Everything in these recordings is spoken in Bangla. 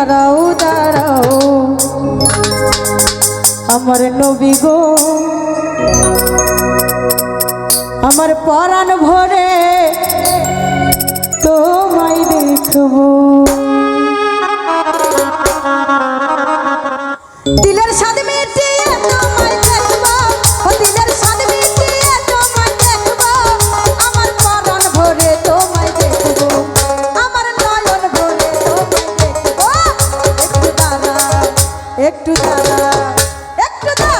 দাঁড়াও দাঁড়াও। আমার নবী গো আমার পরাণ ভরে তোমায় দেখব। একটু দাঁড়া একটু দাঁড়া।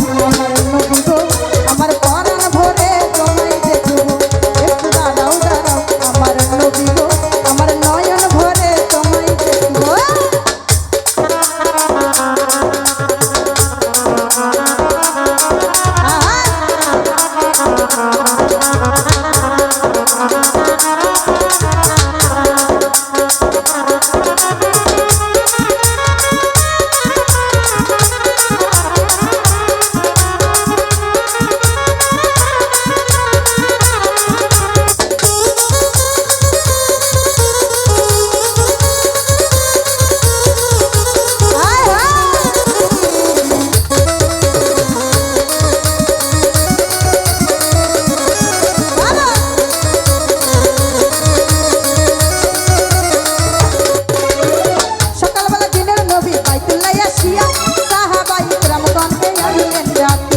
hayat